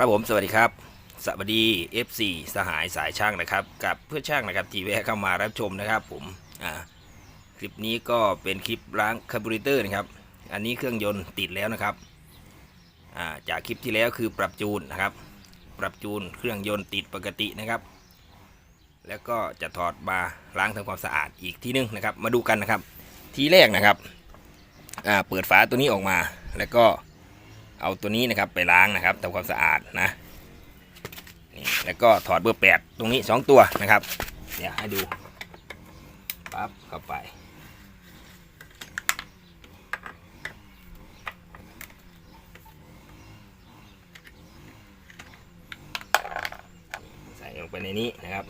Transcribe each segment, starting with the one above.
ครับผมสวัสดีครับสวัสดี FC สหายสายช่างนะครับ กับเพื่อช่างนะครับที่แวะเข้ามารับชมนะครับ ผมอ่าคลิปนี้ก็เป็นคลิปล้างคาร์บูเรเตอร์นะครับ อันนี้เครื่องยนต์ติดแล้วนะครับอ่าจากคลิปที่แล้วคือปรับจูนนะครับ ปรับจูนเครื่องยนต์ติดปกตินะครับ แล้วก็จะถอดมาล้างทำความสะอาดอีกทีนึงนะครับ มาดูกันนะครับ ทีแรกนะครับอ่าเปิดฝาตัวนี้ออกมาแล้วก็ เอาตัวนี้นะครับไปล้างนะครับทำความสะอาดนะนี่แล้วก็ถอดเบอร์แปดตรงนี้สองตัวนะครับเดี๋ยวให้ดูปั๊บเข้าไปใส่ลงไปในนี้นะครับ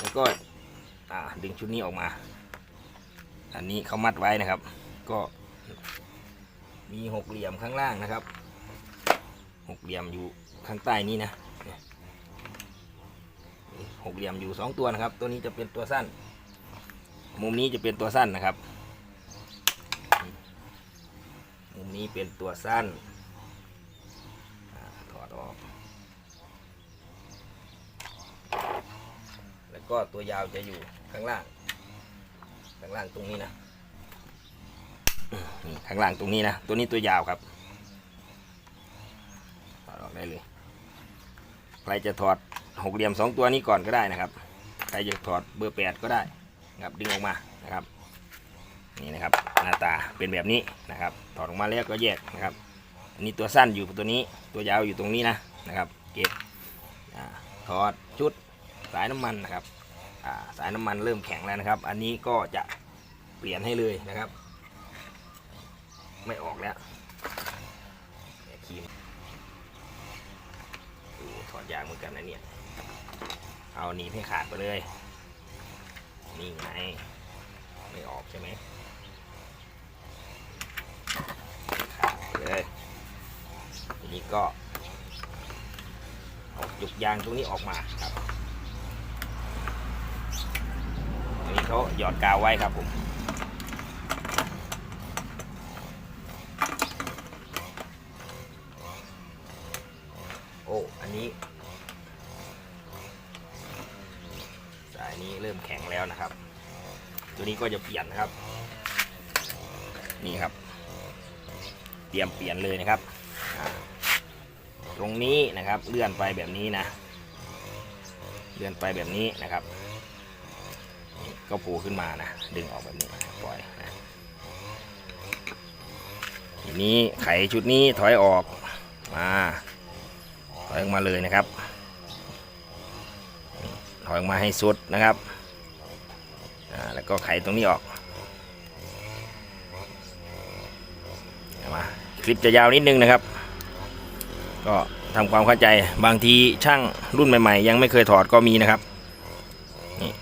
แล้วก็ดึงชุดนี้ออกมา อันนี้เขามัดไว้นะครับ ก็มีหกเหลี่ยมข้างล่างนะครับ ลี่ยมอยู่ข้างใต้นี้นะหกเหลี่ยมอยู่สองตัวนะครับ ตัวนี้จะเป็นตัวสั้น มุมนี้จะเป็นตัวสั้นนะครับ มุมนี้เป็นตัวสั้นถอดออก แล้วก็ตัวยาวจะอยู่ข้างล่าง ข้างล่างตรงนี้นะข้างล่างตรงนี้นะ ตัวนี้ตัวยาวครับ ได้เลย ใครจะถอดหกเหลี่ยมสองตัวนี้ก่อนก็ได้นะครับ ใครจะถอดเบอร์แปดก็ได้นะครับดึงออกมานะครับนี่นะครับหน้าตาเป็นแบบนี้นะครับถอดออกมาแล้วก็แยกนะครับอันนี้ตัวสั้นอยู่ตัวนี้ตัวยาวอยู่ตรงนี้นะนะครับ เก็บถอดชุดสายน้ำมันนะครับสายน้ำมันเริ่มแข็งแล้วนะครับ อันนี้ก็จะเปลี่ยนให้เลยนะครับ ไม่ออกแล้วเนี่ยครีม ดู ถอดยางเหมือนกันนะเนี่ย เอาหนีบให้ขาดไปเลย นี่ไง ไม่ออกใช่ไหมขาดไปเลย ทีนี้ก็เอาจุกยางตรงนี้ออกมาครับอันนี้เขาหยอดกาวไว้ครับผม โอ้ อั นี้ สายนี้เริ่มแข็งแล้วนะครับ ตัวนี้ก็จะเปลี่ยนนะครับ นี่ครับ เตรียมเปลี่ยนเลยนะครับ ตรงนี้นะครับเลื่อนไปแบบนี้นะ เลื่อนไปแบบนี้นะครับก็ผูขึ้นมานะ ดึงออกแบบนี้ปล่อยนะทีนี้ไขชุดนี้ถอยออกมา อยออกมาเลยนะครับ ถอยออกมาให้สุดนะครับ แล้วก็ไขตรงนี้ออกมาคลิปจะยาวนิดนึงนะครับ ก็ทำความเข้าใจบางทีช่างรุ่นใหม่ๆ ยังไม่เคยถอดก็มีนะครับนี่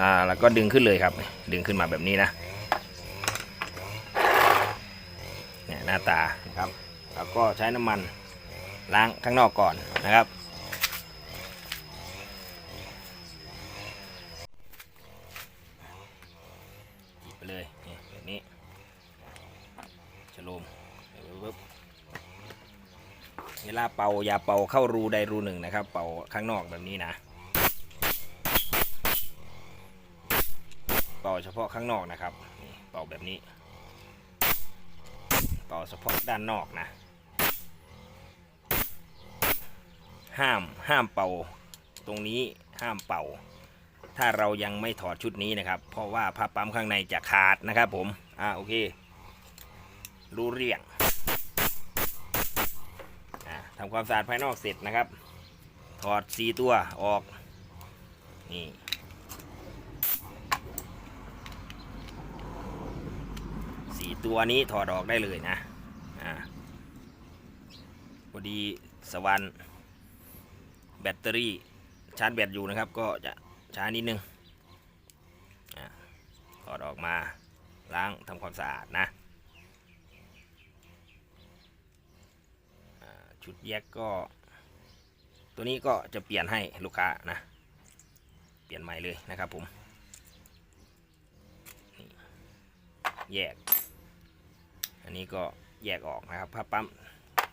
อ่าแล้วก็ดึงขึ้นเลยครับ ดึงขึ้นมาแบบนี้นะเนี่ยหน้าตานะครับ แล้วก็ใช้น้ำมัน ล้างข้างนอกก่อนนะครับหยิบไปเลยนี่แบบนี้ชโลมปึ๊บเวลาเป่าอย่าเป่าเข้ารูใดรูหนึ่งนะครับ เป่าข้างนอกแบบนี้นะ เป่าเฉพาะข้างนอกนะครับ เป่าแบบนี้ เป่าเฉพาะด้านนอกนะ ห้ามห้ามเป่า ตรงนี้ห้ามเป่า ถ้าเรายังไม่ถอดชุดนี้นะครับ เพราะว่าผ้าปั๊มข้างในจะขาดนะครับผมอ่าโอเค รู้เรียงอ่าทำความสะอาดภายนอกเสร็จนะครับ ถอดสีตัวออก นี่สีตัวนี้ถอดออกได้เลยนะ อ่าพอดีสวรรค์ ตเตอรี่ชาร์จแบตอยู่นะครับ ก็จะช้านิดนึงถอดออกมาล้างทำความสะอาดนะชุดแยกก็ ตัวนี้ก็จะเปลี่ยนให้ลูกค้านะ เปลี่ยนใหม่เลยนะครับผมแยก อันนี้ก็แยกออกนะครับผ้าปั๊ม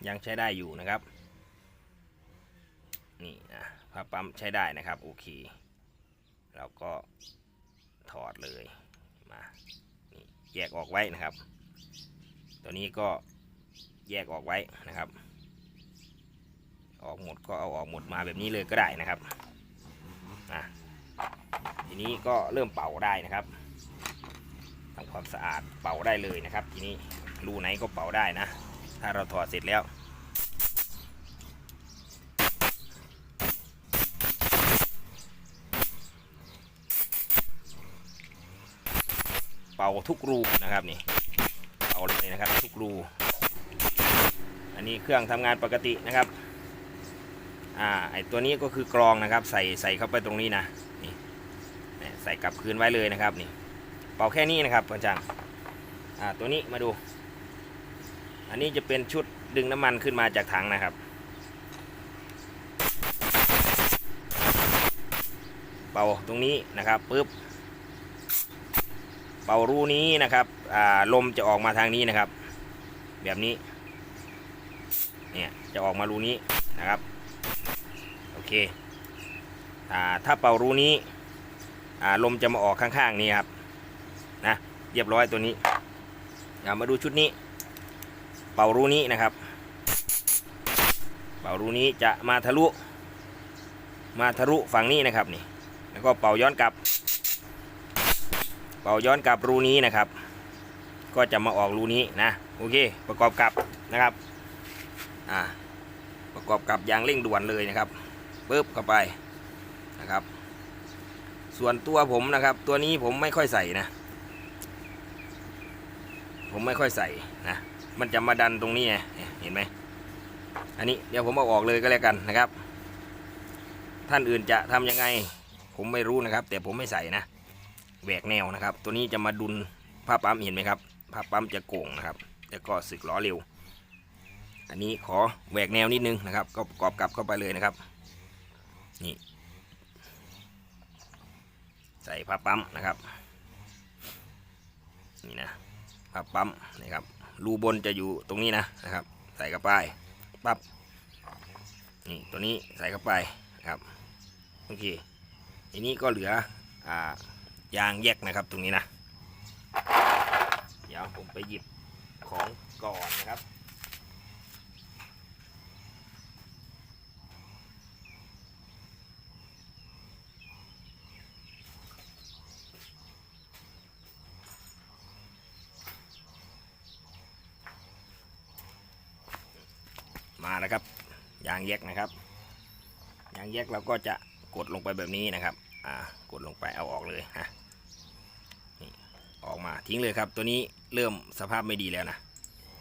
ยังใช้ได้อยู่นะครับ นี่นะผ้าปั๊มใช้ได้นะครับโอเคเราก็ถอดเลยมานี่แยกออกไว้นะครับ ตัวนี้ก็แยกออกไว้นะครับ ออกหมดก็เอาออกหมดมาแบบนี้เลยก็ได้นะครับอะทีนี้ก็เริ่มเป่าได้นะครับทำความสะอาดเป่าได้เลยนะครับ ทีนี้รูไหนก็เป่าได้นะ ถ้าเราถอดเสร็จแล้ว ป่าทุกรูนะครับนี่เป่าเลยนะครับทุกรู อันนี้เครื่องทำงานปกตินะครับอ่าไอตัวนี้ก็คือกรองนะครับ ใส่ใส่เข้าไปตรงนี้นะนี่ใส่กลับคืนไว้เลยนะครับนี่เป่าแค่นี้นะครับอาจารย์อ่าตัวนี้มาดู อันนี้จะเป็นชุดดึงน้ำมันขึ้นมาจากถังนะครับเป่าตรงนี้นะครับปุ๊บ เป่ารูนี้นะครับอ่าลมจะออกมาทางนี้นะครับ แบบนี้เนี่ยจะออกมารูนี้นะครับโอเคอ่าถ้าเป่ารูนี้อ่าลมจะมาออกข้างๆนี้ครับนะเรียบร้อยตัวนี้อ่ามาดูชุดนี้ เป่ารูนี้นะครับ เป่ารูนี้จะมาทะลุ มาทะลุฝั่งนี้นะครับนี่แล้วก็เป่าย้อนกลับ เป่าย้อนกลับรูนี้นะครับ ก็จะมาออกรูนี้นะโอเค ประกอบกับนะครับอ่าประกอบกับอย่างเร่งด่วนเลยนะครับปึ๊บเข้าไปนะครับ ส่วนตัวผมนะครับ ตัวนี้ผมไม่ค่อยใส่นะ ผมไม่ค่อยใส่นะมันจะมาดันตรงนี้ไงเห็นไหมอันนี้เดี๋ยวผมเอาออกเลยก็แล้วกันนะครับ ท่านอื่นจะทำยังไง ผมไม่รู้นะครับ แต่ผมไม่ใส่นะ แหวกแนวนะครับ ตัวนี้จะมาดุลผ้าปั๊มเห็นไหมครับผ้าปั๊มจะโก่งนะครับแล้วก็สึกล้อเร็ว อันนี้ขอแหวกแนวนิดนึงนะครับ ก็ประกอบกลับเข้าไปเลยนะครับนี่ใส่ผ้าปั๊มนะครับนี่นะผ้าปั๊มนะครับรูบนจะอยู่ตรงนี้นะนะครับ ใส่เข้าไปปั๊บนี่ตัวนี้ใส่เข้าไปนะครับโอเคทีนี้ก็เหลืออ่า ยางแยกนะครับตรงนี้นะ เดี๋ยวผมไปหยิบของก่อนนะครับมาแล้วครับยางแยกนะครับยางแยกเราก็จะกดลงไปแบบนี้นะครับ อ่ากดลงไปเอาออกเลยฮะนี่ออกมาทิ้งเลยครับ ตัวนี้เริ่มสภาพไม่ดีแล้วนะ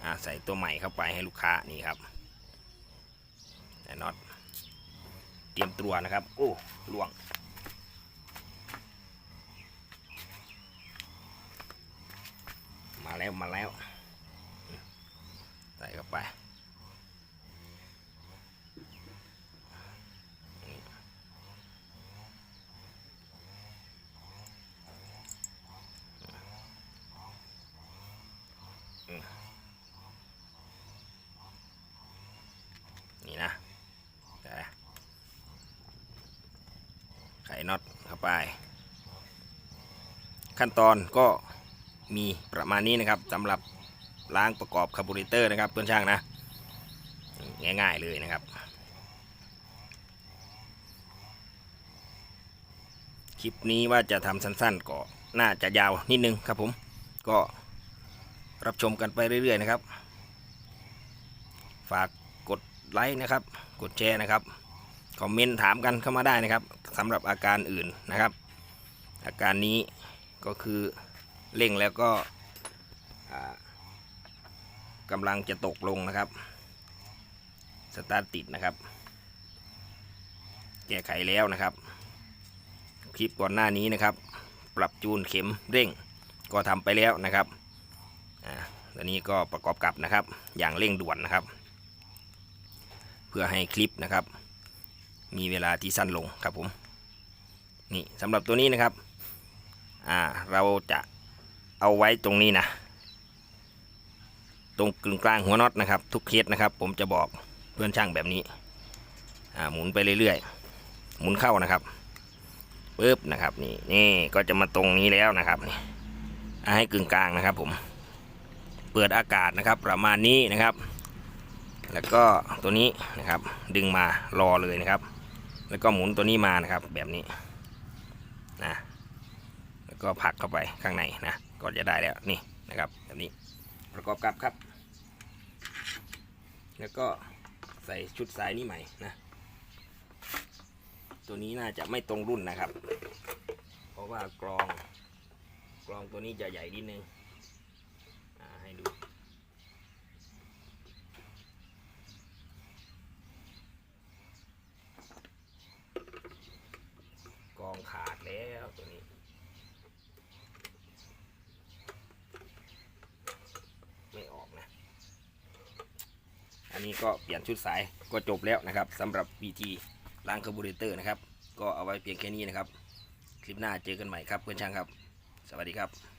อ่าใส่ตัวใหม่เข้าไปให้ลูกค้านี่ครับแต่น็อตเตรียมตัวนะครับ โอ้ล่วงมาแล้วมาแล้วใส่เข้าไป นี่นะแต่ไข น็อตเข้าไป ขั้นตอนก็มีประมาณนี้นะครับสำหรับล้างประกอบคาร์บูเรเตอร์นะครับเพื่อนช่างนะ ง่ายๆเลยนะครับ คลิปนี้ว่าจะทำสั้นๆก็น่าจะยาวนิดนึงครับผมก็รับชมกันไปเรื่อยๆนะครับ ฝากกดไลค์นะครับ กดแชร์นะครับ คอมเมนต์ถามกันเข้ามาได้นะครับ สำหรับอาการอื่นนะครับ อาการนี้ก็คือเร่งแล้วก็กำลังจะตกลงนะครับ สตาร์ทติดนะครับ แก้ไขแล้วนะครับ คลิปก่อนหน้านี้นะครับ ปรับจูนเข็มเร่ง ก็ทำไปแล้วนะครับอ่าตอนนี้ก็ประกอบกับนะครับ อย่างเร่งด่วนนะครับ เพื่อให้คลิปนะครับ มีเวลาที่สั้นลงครับผม นี่สำหรับตัวนี้นะครับ อ่า เราจะเอาไว้ตรงนี้นะ ตรงกึ่งกลางหัวน็อตนะครับ ทุกเคสนะครับ ผมจะบอกเพื่อนช่างแบบนี้ อ่า หมุนไปเรื่อยๆ หมุนเข้านะครับปึ๊บนะครับ นี่นี่ก็จะมาตรงนี้แล้วนะครับนี่ให้กึ่งกลางนะครับผมเปิดอากาศนะครับ ประมาณนี้นะครับ แล้วก็ตัวนี้นะครับ ดึงมารอเลยนะครับ แล้วก็หมุนตัวนี้มานะครับ แบบนี้ แล้วก็ผักเข้าไปข้างในนะก็จะได้แล้วนี่นะครับแบบนี้ประกอบกับครับ แล้วก็ใส่ชุดสายนี้ใหม่นะ ตัวนี้น่าจะไม่ตรงรุ่นนะครับ เพราะว่ากรองกรองตัวนี้จะใหญ่นิดนึงให้ดูกรองขาดแล้วตัวนี้ ไม่ออกนะ อันนี้ก็เปลี่ยนชุดสายก็จบแล้วนะครับสำหรับวิธีล้างคาร์บูเรเตอร์นะครับ ก็เอาไว้เพียงแค่นี้นะครับ คลิปหน้าเจอกันใหม่ครับเพื่อนช่างครับ สวัสดีครับ